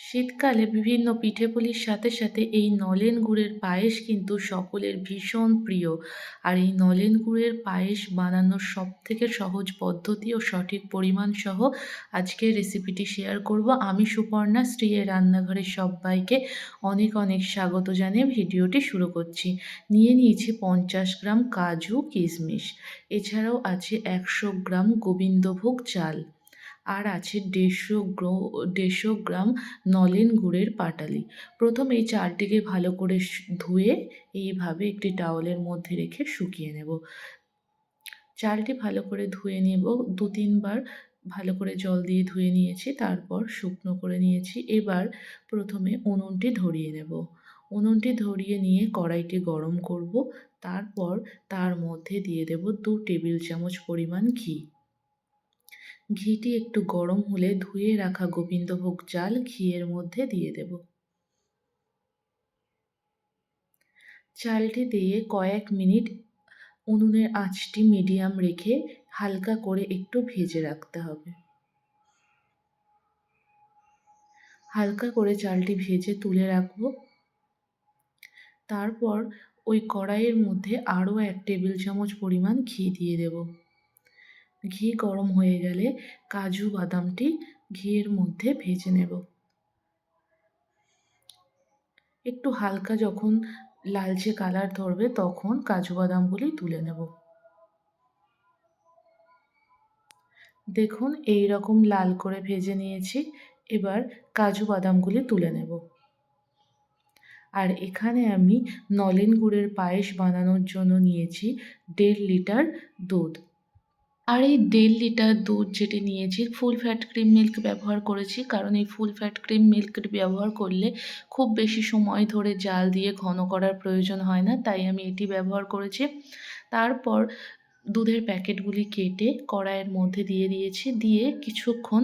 শীতকালে বিভিন্ন পিঠেপুলির সাথে সাথে এই নলেন গুড়ের পায়েস কিন্তু সকলের ভীষণ প্রিয়। আর এই নলেন গুড়ের পায়েস বানানোর সবথেকে সহজ পদ্ধতি ও সঠিক পরিমাণ সহ আজকের রেসিপিটি শেয়ার করব। আমি সুপর্ণা, স্ত্রীয়ের রান্নাঘরের সবাইকে অনেক অনেক স্বাগত জানিয়ে ভিডিওটি শুরু করছি। নিয়ে নিয়েছি পঞ্চাশ গ্রাম কাজু কিশমিশ। এছাড়াও আছে একশো গ্রাম গোবিন্দভোগ চাল। আর আছে দেড়শো গ্র, দেড়শো গ্রাম নলেন গুড়ের পাটালি। প্রথমে এই চালটিকে ভালো করে ধুয়ে এইভাবে একটি টাওয়ালের মধ্যে রেখে শুকিয়ে নেব। চালটি ভালো করে ধুয়ে নেব। দু তিনবার ভালো করে জল দিয়ে ধুয়ে নিয়েছি, তারপর শুকনো করে নিয়েছি। এবার প্রথমে উনুনটি ধরিয়ে নেব। উনুনটি ধরিয়ে নিয়ে কড়াইটি গরম করব। তারপর তার মধ্যে দিয়ে দেব দু টেবিল চামচ পরিমাণ ঘি। ঘিটি একটু গরম হলে ধুয়ে রাখা গোবিন্দভোগ চাল ঘিয়ের মধ্যে দিয়ে দেব। চালটি দিয়ে কয়েক মিনিট উনুনের আঁচটি মিডিয়াম রেখে হালকা করে একটু ভেজে রাখতে হবে। হালকা করে চালটি ভেজে তুলে রাখব। তারপর ওই কড়াইয়ের মধ্যে আরও এক টেবিল চামচ পরিমাণ ঘি দিয়ে দেবো। ঘি গরম হয়ে গেলে কাজু বাদামটি ঘিয়ের মধ্যে ভেজে নেব। একটু হালকা যখন লালচে কালার ধরবে তখন কাজু, বাদামগুলি তুলে নেব। দেখুন এই রকম লাল করে ভেজে নিয়েছি, এবার কাজু, বাদামগুলি তুলে নেব। আর এখানে আমি নলেন গুড়ের পায়েস বানানোর জন্য নিয়েছি দেড় লিটার দুধ। আর এই দেড় লিটার দুধ যেটি নিয়েছি ফুল ফ্যাট ক্রিম মিল্ক ব্যবহার করেছি। কারণ এই ফুল ফ্যাট ক্রিম মিল্ক ব্যবহার করলে খুব বেশি সময় ধরে জাল দিয়ে ঘন করার প্রয়োজন হয় না, তাই আমি এটি ব্যবহার করেছি। তারপর দুধের প্যাকেটগুলি কেটে কড়াইয়ের মধ্যে দিয়ে দিয়েছি, দিয়ে কিছুক্ষণ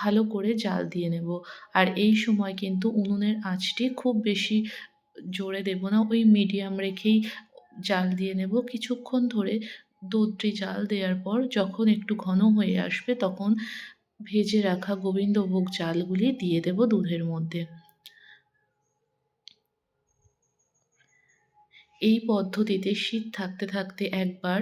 ভালো করে জাল দিয়ে নেব। আর এই সময় কিন্তু উনুনের আঁচটি খুব বেশি জোরে দেব না, ওই মিডিয়াম রেখেই জাল দিয়ে নেব। কিছুক্ষণ ধরে দুধটি জাল দেওয়ার পর যখন একটু ঘন হয়ে আসবে তখন ভেজে রাখা গোবিন্দভোগ চালগুলি দিয়ে দেব দুধের মধ্যে। এই পদ্ধতিতে শীত থাকতে থাকতে একবার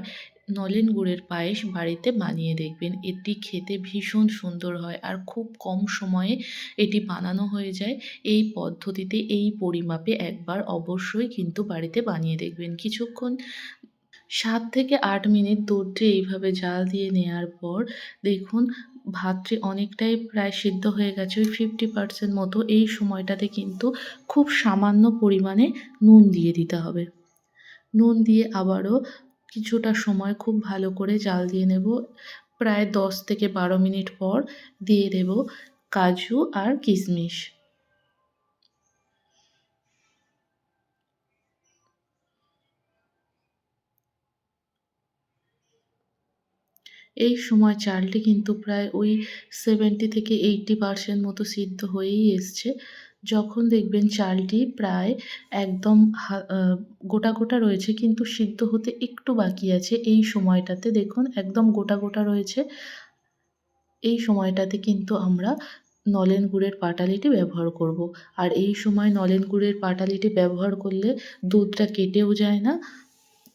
নলেন গুড়ের পায়েস বাড়িতে বানিয়ে দেখবেন। এটি খেতে ভীষণ সুন্দর হয় আর খুব কম সময়ে এটি বানানো হয়ে যায়। এই পদ্ধতিতে এই পরিমাপে একবার অবশ্যই কিন্তু বাড়িতে বানিয়ে দেখবেন। কিছুক্ষণ সাত থেকে আট মিনিট দুধটি এইভাবে জাল দিয়ে নেওয়ার পর দেখুন ভাতটি অনেকটাই প্রায় সিদ্ধ হয়ে গেছে, ওই ফিফটি পার্সেন্ট মতো। এই সময়টাতে কিন্তু খুব সামান্য পরিমাণে নুন দিয়ে দিতে হবে। নুন দিয়ে আবারও কিছুটা সময় খুব ভালো করে জাল দিয়ে নেব। প্রায় দশ থেকে বারো মিনিট পর দিয়ে দেব কাজু আর কিশমিশ। এই সময় চালটি কিন্তু প্রায় ওই সেভেন্টি থেকে এইটটি পারসেন্ট মতো সিদ্ধ হয়েই এসছে। যখন দেখবেন চালটি প্রায় একদম গোটা গোটা রয়েছে, কিন্তু সিদ্ধ হতে একটু বাকি আছে এই সময়টাতে। দেখুন, একদম গোটা গোটা রয়েছে। এই সময়টাতে কিন্তু আমরা নলেন গুড়ের পাটালিটি ব্যবহার করব। আর এই সময় নলেন গুড়ের পাটালিটি ব্যবহার করলে দুধটা কেটেও যায় না।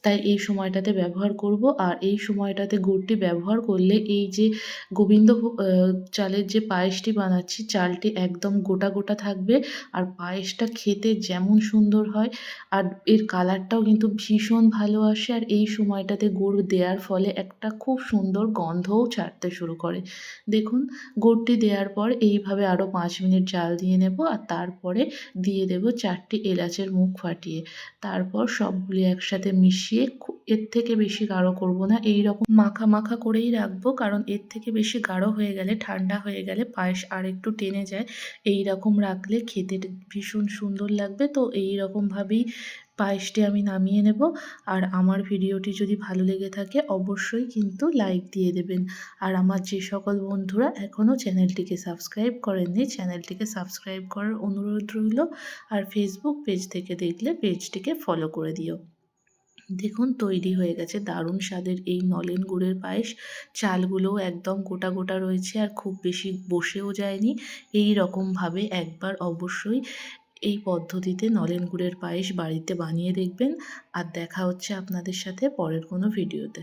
তাই এই সময়টাতে ব্যবহার করব। আর এই সময়টাতে গুড়টি ব্যবহার করলে এই যে গোবিন্দ চালের যে পায়েসটি বানাচ্ছি, চালটি একদম গোটা গোটা থাকবে। আর পায়েসটা খেতে যেমন সুন্দর হয়, আর এর কালারটাও কিন্তু ভীষণ ভালো আসে। আর এই সময়টাতে গুড় দেওয়ার ফলে একটা খুব সুন্দর গন্ধও ছাড়তে শুরু করে। দেখুন, গুড়টি দেওয়ার পর এইভাবে আরও পাঁচ মিনিট জাল দিয়ে নেব, আর তারপরে দিয়ে দেব চারটি এলাচের মুখ ফাটিয়ে। তারপর সবগুলি একসাথে মিশিয়ে মিশিয়ে এর থেকে বেশি গাঢ় করব না। এই রকম মাখা মাখা করেই রাখব, কারণ এর থেকে বেশি গাঢ় হয়ে গেলে, ঠান্ডা হয়ে গেলে পায়েস আর একটু টেনে যায়। এই রকম রাখলে খেতে ভীষণ সুন্দর লাগবে। তো এই রকমভাবেই পায়েসটি আমি নামিয়ে নেব। আর আমার ভিডিওটি যদি ভালো লেগে থাকে, অবশ্যই কিন্তু লাইক দিয়ে দেবেন। আর আমার যে সকল বন্ধুরা এখনও চ্যানেলটিকে সাবস্ক্রাইব করেননি, চ্যানেলটিকে সাবস্ক্রাইব করার অনুরোধ রইল। আর ফেসবুক পেজ থেকে দেখলে পেজটিকে ফলো করে দিও। দেখুন, তৈরি হয়ে গেছে। দারুণ স্বাদের এই নলেন গুড়ের পায়েস। চালগুলোও একদম গোটা গোটা রয়েছে আর খুব বেশি বসেও যায়নি। এই রকমভাবে একবার অবশ্যই এই পদ্ধতিতে নলেন গুড়ের পায়েস বাড়িতে বানিয়ে দেখবেন। আর দেখা হচ্ছে আপনাদের সাথে পরের কোনো ভিডিওতে।